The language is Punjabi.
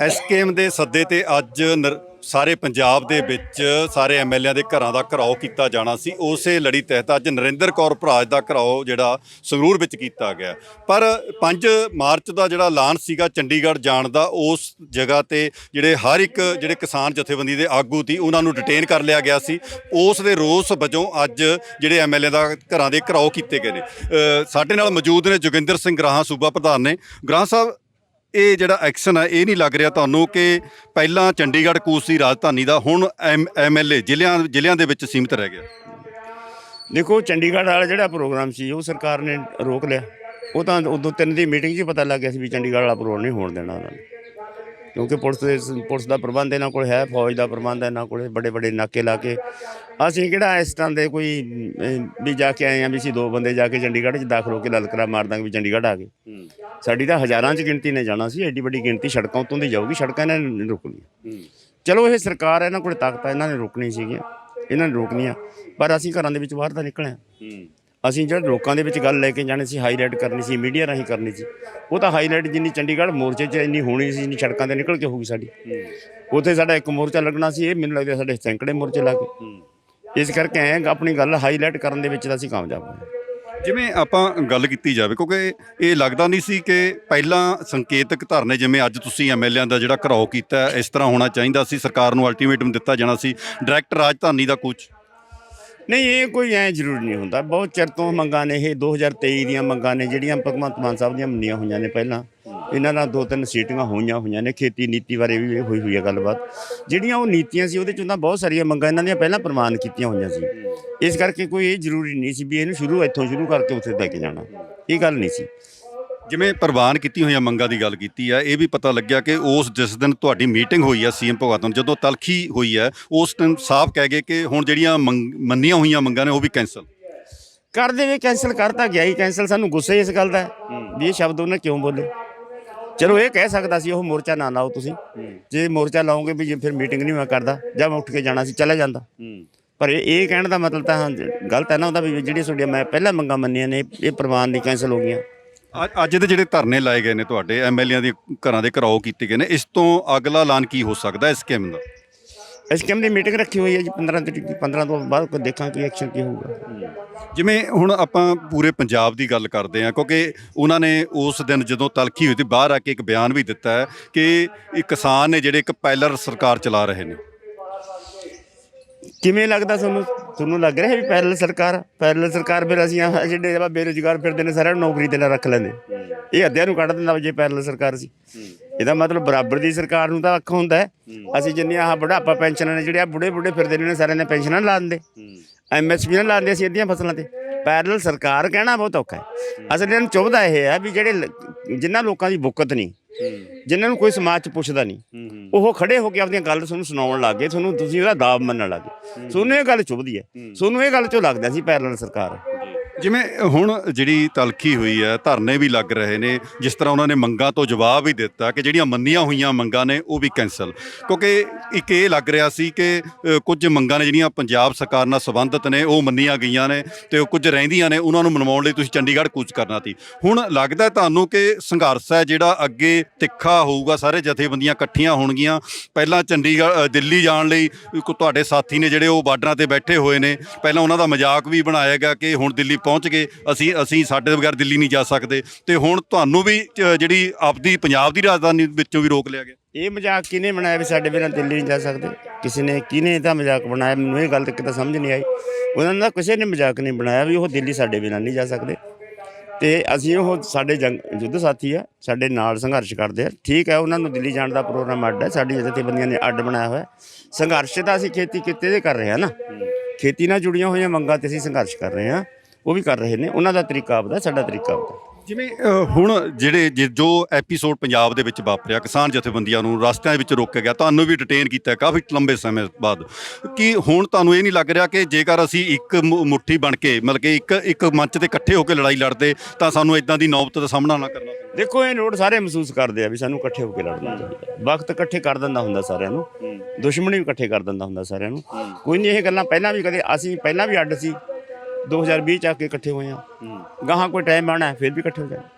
ਐਸਕੇਐਮ ਦੇ ਸੱਦੇ ਤੇ ਅੱਜ ਨਰ- ਸਾਰੇ ਪੰਜਾਬ ਦੇ ਵਿੱਚ ਸਾਰੇ ਐਮਐਲਏਆਂ ਦੇ ਘਰਾਂ ਦਾ ਘਰਾਓ ਕੀਤਾ ਜਾਣਾ ਸੀ। ਉਸੇ ਲੜੀ ਤਹਿਤ ਅੱਜ ਨਰਿੰਦਰ ਕੌਰ ਭਰਾਜ ਦਾ ਘਰਾਓ ਜਿਹੜਾ ਸੰਗਰੂਰ ਵਿੱਚ ਕੀਤਾ ਗਿਆ। ਪਰ 5 ਮਾਰਚ ਦਾ ਜਿਹੜਾ ਐਲਾਨ ਸੀਗਾ ਚੰਡੀਗੜ੍ਹ ਜਾਣ ਦਾ, ਉਸ ਜਗ੍ਹਾ ਤੇ ਜਿਹੜੇ ਹਰ ਇੱਕ ਜਿਹੜੇ ਕਿਸਾਨ ਜਥੇਬੰਦੀ ਦੇ ਆਗੂ ਸੀ, ਉਹਨਾਂ ਨੂੰ ਡਿਟੇਨ ਕਰ ਲਿਆ ਗਿਆ ਸੀ। ਉਸ ਦੇ ਰੋਸ ਵਜੋਂ ਅੱਜ ਜਿਹੜੇ ਐਮਐਲਏ ਦਾ ਘਰਾਂ ਦੇ ਘਰਾਓ ਕੀਤੇ ਗਏ ਨੇ। ਸਾਡੇ ਨਾਲ ਮੌਜੂਦ ਨੇ ਜੋਗਿੰਦਰ ਸਿੰਘ ਗ੍ਰਾਹਾਂ ਸੂਬਾ ਪ੍ਰਧਾਨ ਨੇ। ਗ੍ਰਾਹਾਂ ਸਾਹਿਬ ਇਹ ਜਿਹੜਾ ਐਕਸ਼ਨ ਹੈ ਇਹ ਨਹੀਂ ਲੱਗ ਰਿਹਾ ਤੁਹਾਨੂੰ ਕਿ ਪਹਿਲਾਂ ਚੰਡੀਗੜ੍ਹ ਕੂਚ ਦੀ ਰਾਜਧਾਨੀ ਦਾ ਹੁਣ ਐਮਐਲਏ ਜ਼ਿਲ੍ਹਿਆਂ ਜ਼ਿਲ੍ਹਿਆਂ ਦੇ ਵਿੱਚ ਸੀਮਿਤ ਰਹਿ ਗਿਆ। ਦੇਖੋ, ਚੰਡੀਗੜ੍ਹ ਵਾਲਾ ਜਿਹੜਾ ਪ੍ਰੋਗਰਾਮ ਸੀ, ਉਹ ਸਰਕਾਰ ਨੇ ਰੋਕ ਲਿਆ। ਉਹ ਤਾਂ ਉਦੋਂ ਤਿੰਨ ਦੀ ਮੀਟਿੰਗ 'ਚ ਹੀ ਪਤਾ ਲੱਗ ਗਿਆ ਸੀ ਵੀ ਚੰਡੀਗੜ੍ਹ ਵਾਲਾ ਪ੍ਰੋਗਰਾਮ ਨਹੀਂ ਹੋਣ ਦੇਣਾ ਉਹਨਾਂ ਨੇ। ਕਿਉਂਕਿ ਪੁਲਿਸ ਦੇ ਪੁਲਿਸ ਦਾ ਪ੍ਰਬੰਧ ਇਹਨਾਂ ਕੋਲ ਹੈ ਫੌਜ ਦਾ ਪ੍ਰਬੰਧ ਇਹਨਾਂ ਕੋਲ ਵੱਡੇ ਵੱਡੇ ਨਾਕੇ ਲਾ ਕੇ। ਅਸੀਂ ਕਿਹੜਾ ਇਸ ਤਰ੍ਹਾਂ ਦੇ ਕੋਈ ਵੀ ਜਾ ਕੇ ਆਏ ਆ ਵੀ ਅਸੀਂ ਦੋ ਬੰਦੇ ਜਾ ਕੇ ਚੰਡੀਗੜ੍ਹ 'ਚ ਦਾਖਲ ਹੋ ਕੇ ਲਲਕਰਾ ਮਾਰ ਦਾਂਗੇ ਵੀ ਚੰਡੀਗੜ੍ਹ ਆ ਗਏ। ਸਾਡੀ ਤਾਂ ਹਜ਼ਾਰਾਂ 'ਚ ਗਿਣਤੀ ਨੇ ਜਾਣਾ ਸੀ ਐਡੀ ਵੱਡੀ ਗਿਣਤੀ ਸੜਕਾਂ ਉਤੋਂ ਦੀ ਜਾਊਗੀ ਸੜਕਾਂ ਇਹਨਾਂ ਨੇ ਰੁਕਣੀਆਂ। ਚਲੋ ਇਹ ਸਰਕਾਰ ਹੈ ਇਹਨਾਂ ਕੋਲ ਤਾਕਤ ਹੈ ਇਹਨਾਂ ਨੇ ਰੋਕਣੀ ਸੀਗੀਆਂ ਇਹਨਾਂ ਨੇ ਰੋਕਣੀਆਂ ਪਰ ਅਸੀਂ ਘਰਾਂ ਦੇ ਵਿੱਚ ਬਾਹਰ ਤਾਂ ਨਿਕਲੇ ਹਾਂ। ਅਸੀਂ ਜਿਹੜੇ ਲੋਕਾਂ ਦੇ ਵਿੱਚ ਗੱਲ ਲੈ ਕੇ ਜਾਣੀ ਸੀ ਹਾਈਲਾਈਟ ਕਰਨੀ ਸੀ ਮੀਡੀਆ ਰਾਹੀਂ ਕਰਨੀ ਸੀ ਉਹ ਤਾਂ ਹਾਈਲਾਈਟ ਜਿੰਨੀ ਚੰਡੀਗੜ੍ਹ ਮੋਰਚੇ 'ਚ ਇੰਨੀ ਹੋਣੀ ਸੀ ਜਿੰਨੀ ਸੜਕਾਂ ਤੇ ਨਿਕਲ ਕੇ ਹੋਊਗੀ ਸਾਡੀ। ਉੱਥੇ ਸਾਡਾ ਇੱਕ ਮੋਰਚਾ ਲੱਗਣਾ ਸੀ ਇਹ ਮੈਨੂੰ ਲੱਗਦਾ ਸਾਡੇ ਸੈਂਕੜੇ ਮੋਰਚੇ ਲੱਗ ਗਏ ਇਸ ਕਰਕੇ ਐਂ ਆਪਣੀ ਗੱਲ ਹਾਈਲਾਈਟ ਕਰਨ ਦੇ ਵਿੱਚ ਤਾਂ ਅਸੀਂ ਕਾਮਯਾਬ ਹੋਏ ਜਿਵੇਂ ਆਪਾਂ ਗੱਲ ਕੀਤੀ ਜਾਵੇ ਕਿਉਂਕਿ ਇਹ ਲੱਗਦਾ ਨਹੀਂ ਸੀ ਕਿ ਪਹਿਲਾਂ ਸੰਕੇਤਕ ਧਰਨੇ ਜਿਵੇਂ ਅੱਜ ਤੁਸੀਂ ਐਮਐਲਏਆਂ ਦਾ ਜਿਹੜਾ ਘਰਾਓ ਕੀਤਾ ਇਸ ਤਰ੍ਹਾਂ ਹੋਣਾ ਚਾਹੀਦਾ ਸੀ ਸਰਕਾਰ ਨੂੰ ਅਲਟੀਮੇਟਮ ਦਿੱਤਾ ਜਾਣਾ ਸੀ ਡਾਇਰੈਕਟ ਰਾਜਧਾਨੀ ਦਾ ਕੁਝ ਨਹੀਂ, ਇਹ ਕੋਈ ਐ ਜ਼ਰੂਰੀ ਨਹੀਂ ਹੁੰਦਾ। ਬਹੁਤ ਚਿਰ ਤੋਂ ਮੰਗਾਂ ਨੇ ਇਹ। 2023 ਦੀਆਂ ਮੰਗਾਂ ਨੇ, ਜਿਹੜੀਆਂ ਭਗਵੰਤ ਮਾਨ ਸਾਹਿਬ ਦੀਆਂ ਮੰਨੀਆਂ ਹੋਈਆਂ ਨੇ ਪਹਿਲਾਂ। ਇਹਨਾਂ ਨਾਲ ਦੋ ਤਿੰਨ ਸੀਟੀਆਂ ਹੋਈਆਂ ਹੋਈਆਂ ਨੇ। ਖੇਤੀ ਨੀਤੀ ਬਾਰੇ ਵੀ ਹੋਈ ਹੋਈ ਹੈ ਗੱਲਬਾਤ। ਜਿਹੜੀਆਂ ਉਹ ਨੀਤੀਆਂ ਸੀ, ਉਹਦੇ ਚ ਉਹਨਾਂ ਬਹੁਤ ਸਾਰੀਆਂ ਮੰਗਾਂ ਇਹਨਾਂ ਦੀਆਂ ਪਹਿਲਾਂ ਪ੍ਰਵਾਨ ਕੀਤੀਆਂ ਹੋਈਆਂ ਸੀ। ਇਸ ਕਰਕੇ ਕੋਈ ਇਹ ਜ਼ਰੂਰੀ ਨਹੀਂ ਸੀ ਵੀ ਇਹਨੂੰ ਸ਼ੁਰੂ, ਇੱਥੋਂ ਸ਼ੁਰੂ ਕਰਕੇ ਉੱਥੇ ਲੈ ਕੇ ਜਾਣਾ। ਇਹ ਗੱਲ ਨਹੀਂ ਸੀ। ਜਿਵੇਂ ਪ੍ਰਵਾਨ ਕੀਤੀ ਹੋਈਆਂ ਮੰਗਾਂ ਦੀ ਗੱਲ ਕੀਤੀ ਹੈ ਇਹ ਵੀ ਪਤਾ ਲੱਗਿਆ ਕਿ ਉਸ ਜਿਸ ਦਿਨ ਤੁਹਾਡੀ ਮੀਟਿੰਗ ਹੋਈ ਹੈ ਸੀਐਮ ਭਗਵੰਤ ਮਾਨ ਜਦੋਂ ਤਲਖੀ ਹੋਈ ਹੈ ਉਸ ਦਿਨ ਸਾਫ਼ ਕਹਿ ਗਏ ਕਿ ਹੁਣ ਜਿਹੜੀਆਂ ਮੰਨੀਆਂ ਹੋਈਆਂ ਮੰਗਾਂ ਨੇ ਉਹ ਵੀ ਕੈਂਸਲ। ਕਰ ਦੇਵੇ ਕੈਨਸਲ ਕਰਤਾ ਗਿਆ ਹੀ ਕੈਨਸਲ ਸਾਨੂੰ ਗੁੱਸੇ ਇਸ ਗੱਲ ਦਾ। ਵੀ ਇਹ ਸ਼ਬਦ ਉਹਨੇ ਕਿਉਂ ਬੋਲੇ? ਚਲੋ ਇਹ ਕਹਿ ਸਕਦਾ ਸੀ ਉਹ ਮੋਰਚਾ ਨਾ ਲਾਓ ਤੁਸੀਂ। ਜੇ ਮੋਰਚਾ ਲਾਓਗੇ ਵੀ ਜੇ ਫਿਰ ਮੀਟਿੰਗ ਨਹੀਂ ਮੈਂ ਕਰਦਾ ਜਾਂ ਮੈਂ ਉੱਠ ਕੇ ਜਾਣਾ ਸੀ ਚਲਾ ਜਾਂਦਾ। ਪਰ ਇਹ ਕਹਿਣ ਦਾ ਮਤਲਬ ਤਾਂ ਹਾਂ, ਗਲਤ ਹੈ ਨਾ ਉਹਦਾ ਵੀ ਜਿਹੜੀ ਤੁਹਾਡੀਆਂ ਮੈਂ ਪਹਿਲਾਂ ਮੰਗਾਂ ਮੰਨੀਆਂ ਨੇ ਇਹ ਪ੍ਰਵਾਨ ਨਹੀਂ ਕੈਨਸਲ ਹੋ ਗਈਆਂ। ਅੱਜ- ਅੱਜ ਦੇ ਜਿਹੜੇ ਧਰਨੇ ਲਾਏ ਗਏ ਨੇ ਤੁਹਾਡੇ ਐਮਐਲਏਆਂ ਦੇ ਘਰਾਂ ਦੇ ਘਰਾਓ ਕੀਤੇ ਗਏ ਨੇ ਇਸ ਤੋਂ ਅਗਲਾ ਐਲਾਨ ਕੀ ਹੋ ਸਕਦਾ ਇਸ ਸਕੀਮ ਦਾ? ਇਸ ਕਿਮ ਦੀ ਮੀਟਿੰਗ ਰੱਖੀ ਹੋਈ ਹੈ ਜੀ 15 ਤਰੀਕ 15 ਤੋਂ ਬਾਅਦ ਕੋਈ ਦੇਖਾਂ ਕੀ ਐਕਸ਼ਨ ਕੀ ਹੋਊਗਾ। ਜਿਵੇਂ ਹੁਣ ਆਪਾਂ ਪੂਰੇ ਪੰਜਾਬ ਦੀ ਗੱਲ ਕਰਦੇ ਹਾਂ ਕਿਉਂਕਿ ਉਹਨਾਂ ਨੇ ਉਸ ਦਿਨ ਜਦੋਂ ਤਲਖੀ ਹੋਈ ਤੇ ਬਾਹਰ ਆ ਕੇ ਇੱਕ ਬਿਆਨ ਵੀ ਦਿੱਤਾ ਹੈ ਕਿ ਇਹ ਕਿਸਾਨ ਨੇ ਜਿਹੜੇ ਇੱਕ ਪੈਲਰ ਸਰਕਾਰ ਚਲਾ ਰਹੇ ਨੇ। ਕਿਵੇਂ ਲੱਗਦਾ ਤੁਹਾਨੂੰ ਤੁਹਾਨੂੰ ਲੱਗ ਰਿਹਾ ਵੀ ਪੈਰਲ ਸਰਕਾਰ ਪੈਰਲ ਸਰਕਾਰ ਫਿਰ ਅਸੀਂ ਆਹ ਜਿਹੜੇ ਆਪਾਂ ਬੇਰੁਜ਼ਗਾਰ ਫਿਰਦੇ ਨੇ, ਸਾਰਿਆਂ ਨੂੰ ਨੌਕਰੀ ਤੇ ਨਾ ਰੱਖ ਲੈਂਦੇ। ਇਹ ਅੱਧਿਆਂ ਨੂੰ ਕੱਢ ਦਿੰਦਾ ਵੀ ਜੇ ਪੈਰਲ ਸਰਕਾਰ ਸੀ। ਇਹਦਾ ਮਤਲਬ ਬਰਾਬਰ ਦੀ ਸਰਕਾਰ ਨੂੰ ਤਾਂ ਅੱਖ ਹੁੰਦਾ ਹੈ। ਅਸੀਂ ਜਿੰਨੀਆਂ ਆਹ ਬੁਢਾਪਾ ਪੈਨਸ਼ਨਾਂ ਨੇ, ਜਿਹੜੇ ਆ ਬੁੜੇ ਬੁੜੇ ਫਿਰਦੇ ਨੇ ਸਾਰਿਆਂ ਨੇ ਪੈਨਸ਼ਨਾਂ ਲਾ ਦਿੰਦੇ। ਐਮਐਸਪੀ ਨਾਲ ਲਾਉਂਦੇ ਸੀ ਅੱਧੀਆਂ ਫਸਲਾਂ ਤੇ। ਪੈਰਲ ਸਰਕਾਰ ਕਹਿਣਾ ਬਹੁਤ ਔਖਾ ਹੈ। ਅਸਲ ਇਹਨਾਂ ਨੂੰ ਚੁਭਦਾ ਇਹ ਹੈ ਵੀ ਜਿਹੜੇ ਲ- ਜਿਨ੍ਹਾਂ ਲੋਕਾਂ ਦੀ ਬੁੱਕਤ ਨਹੀਂ ਜਿਨ੍ਹਾਂ ਨੂੰ ਕੋਈ ਸਮਾਜ 'ਚ ਪੁੱਛਦਾ ਨਹੀਂ। ਉਹ ਖੜੇ ਹੋ ਕੇ ਆਪਣੀਆਂ ਗੱਲ ਤੁਹਾਨੂੰ ਸੁਣਾਉਣ ਲੱਗੇ ਤੁਹਾਨੂੰ ਤੁਸੀਂ ਉਹਦਾ ਦਾਬ ਮੰਨਣ ਲੱਗੇ ਤੁਹਾਨੂੰ ਇਹ ਗੱਲ ਚੁਭਦੀ ਹੈ। ਤੁਹਾਨੂੰ ਇਹ ਗੱਲ ਚੋਂ ਲੱਗਦਾ ਸੀ ਪੈਰਲ ਸਰਕਾਰ। ਜਿਵੇਂ ਹੁਣ ਜਿਹੜੀ ਤਲਖੀ ਹੋਈ ਹੈ, ਧਰਨੇ ਵੀ ਲੱਗ ਰਹੇ ਨੇ, ਜਿਸ ਤਰ੍ਹਾਂ ਉਹਨਾਂ ਨੇ ਮੰਗਾਂ ਤੋਂ ਜਵਾਬ ਵੀ ਦਿੱਤਾ ਕਿ ਜਿਹੜੀਆਂ ਮੰਨੀਆਂ ਹੋਈਆਂ ਮੰਗਾਂ ਨੇ, ਉਹ ਵੀ ਕੈਂਸਲ ਕਿਉਂਕਿ ਇੱਕ ਇਹ ਲੱਗ ਰਿਹਾ ਸੀ ਕਿ ਕੁਝ ਮੰਗਾਂ ਨੇ ਜਿਹੜੀਆਂ ਪੰਜਾਬ ਸਰਕਾਰ ਨਾਲ ਸੰਬੰਧਿਤ ਨੇ, ਉਹ ਮੰਨੀਆਂ ਗਈਆਂ ਨੇ ਤੇ ਕੁਝ ਰਹਿੰਦੀਆਂ ਨੇ, ਉਹਨਾਂ ਨੂੰ ਮਨਵਾਉਣ ਲਈ ਤੁਸੀਂ ਚੰਡੀਗੜ੍ਹ ਕੂਚ ਕਰਨਾ ਸੀ। ਹੁਣ ਲੱਗਦਾ ਤੁਹਾਨੂੰ ਕਿ ਸੰਘਰਸ਼ ਹੈ ਜਿਹੜਾ ਅੱਗੇ ਤਿੱਖਾ ਹੋਊਗਾ, ਸਾਰੇ ਜਥੇਬੰਦੀਆਂ ਇਕੱਠੀਆਂ ਹੋਣਗੀਆਂ। ਪਹਿਲਾਂ ਚੰਡੀਗੜ੍ਹ ਦਿੱਲੀ ਜਾਣ ਲਈ ਤੁਹਾਡੇ ਸਾਥੀ ਨੇ ਜਿਹੜੇ ਉਹ ਬਾਰਡਰਾਂ ਤੇ ਬੈਠੇ ਹੋਏ ਨੇ, ਪਹਿਲਾਂ ਉਹਨਾਂ ਦਾ ਮਜ਼ਾਕ ਵੀ ਬਣਾਇਆ ਗਿਆ ਕਿ ਹੁਣ ਦਿੱਲੀ ਪਹੁੰਚ ਗਏ ਅਸੀਂ ਅਸੀਂ ਸਾਡੇ ਬਗੈਰ ਦਿੱਲੀ ਨਹੀਂ ਜਾ ਸਕਦੇ। ਤੇ ਹੁਣ ਤੁਹਾਨੂੰ ਵੀ ਅ, ਜਿਹੜੀ ਆਪਦੀ ਪੰਜਾਬ ਦੀ ਰਾਜਧਾਨੀ ਵਿੱਚੋਂ ਵੀ ਰੋਕ ਲਿਆ ਗਿਆ। ਇਹ ਮਜ਼ਾਕ ਕਿਹਨੇ ਬਣਾਇਆ ਵੀ ਸਾਡੇ ਬਿਨਾਂ ਦਿੱਲੀ ਨਹੀਂ ਜਾ ਸਕਦੇ? ਕਿਸੇ ਨੇ ਕਿਹਨੇ ਇਹਦਾ ਮਜ਼ਾਕ ਬਣਾਇਆ? ਮੈਨੂੰ ਇਹ ਗੱਲ ਤੱਕ ਤਾਂ ਸਮਝ ਨਹੀਂ ਆਈ। ਉਹਨਾਂ ਦਾ ਕਿਸੇ ਨੇ ਮਜ਼ਾਕ ਨਹੀਂ ਬਣਾਇਆ ਵੀ ਉਹ ਦਿੱਲੀ ਸਾਡੇ ਬਿਨਾਂ ਨਹੀਂ ਜਾ ਸਕਦੇ। ਤੇ ਅਸੀਂ ਉਹ ਸਾਡੇ ਜੰਗ ਯੁੱਧ ਸਾਥੀ ਆ ਸਾਡੇ ਨਾਲ ਸੰਘਰਸ਼ ਕਰਦੇ ਆ। ਠੀਕ ਹੈ ਉਹਨਾਂ ਨੂੰ ਦਿੱਲੀ ਜਾਣ ਦਾ ਪ੍ਰੋਗਰਾਮ ਅੱਡ ਹੈ। ਸਾਡੀ ਜਥੇਬੰਦੀਆਂ ਨੇ ਅੱਡ ਬਣਾਇਆ ਹੋਇਆ। ਸੰਘਰਸ਼ ਤਾਂ ਅਸੀਂ ਖੇਤੀ ਕਿੱਤੇ ਦੇ ਕਰ ਰਹੇ ਹਾਂ ਨਾ। ਖੇਤੀ ਨਾਲ ਜੁੜੀਆਂ ਹੋਈਆਂ ਮੰਗਾਂ ਤੇ ਅਸੀਂ ਸੰਘਰਸ਼ ਕਰ ਰਹੇ ਹਾਂ ਉਹ ਵੀ ਕਰ ਰਹੇ ਨੇ ਉਹਨਾਂ ਦਾ ਤਰੀਕਾ ਆਪਦਾ ਸਾਡਾ ਤਰੀਕਾ ਆਪਦਾ। ਜਿਵੇਂ ਅ, ਹੁਣ ਜਿਹੜੇ ਜੇ- ਜੋ ਐਪੀਸੋਡ ਪੰਜਾਬ ਦੇ ਵਿੱਚ ਵਾਪਰਿਆ ਕਿਸਾਨ ਜਥੇਬੰਦੀਆਂ ਨੂੰ ਰਸਤਿਆਂ ਵਿੱਚ ਰੋਕਿਆ ਗਿਆ ਤੁਹਾਨੂੰ ਵੀ ਡਿਟੇਨ ਕੀਤਾ ਕਾਫੀ ਲੰਬੇ ਸਮੇਂ ਬਾਅਦ। ਕੀ ਹੁਣ ਤੁਹਾਨੂੰ ਇਹ ਨਹੀਂ ਲੱਗ ਰਿਹਾ ਕਿ ਜੇਕਰ ਅਸੀਂ ਇੱਕ ਮੁ- ਮੁੱਠੀ ਬਣ ਕੇ ਮਤਲਬ ਕਿ ਇੱਕ ਇੱਕ ਮੰਚ ਤੇ ਇਕੱਠੇ ਹੋ ਕੇ ਲੜਾਈ ਲੜਦੇ ਤਾਂ ਸਾਨੂੰ ਇਦਾਂ ਦੀ ਨੌਬਤ ਦਾ ਸਾਹਮਣਾ ਨਾ ਕਰਨਾ ਪੈਂਦਾ ਦੇਖੋ ਇਹ ਲੋੜ ਸਾਰੇ ਮਹਿਸੂਸ ਕਰਦੇ ਆ ਵੀ ਸਾਨੂੰ ਇਕੱਠੇ ਹੋ ਕੇ ਲੜਨਾ ਚਾਹੀਦਾ। ਵਕਤ ਇਕੱਠੇ ਕਰ ਦਿੰਦਾ ਹੁੰਦਾ ਸਾਰਿਆਂ ਨੂੰ ਦੁਸ਼ਮਣੀ ਵੀ ਇਕੱਠੇ ਕਰ ਦਿੰਦਾ ਹੁੰਦਾ ਸਾਰਿਆਂ ਨੂੰ। ਕੋਈ ਨਹੀਂ ਇਹ ਗੱਲਾਂ ਪਹਿਲਾਂ ਵੀ ਕਦੇ ਅਸੀਂ ਪਹਿਲਾਂ ਵੀ ਅੱਡ ਸੀ। 2020 ਚ ਆ ਕੇ ਇਕੱਠੇ ਹੋਏ ਆ। ਗਾਹਾਂ ਕੋਈ ਟਾਈਮ ਆਣਾ ਫਿਰ ਵੀ ਇਕੱਠੇ ਹੋ ਜਾਣਾ।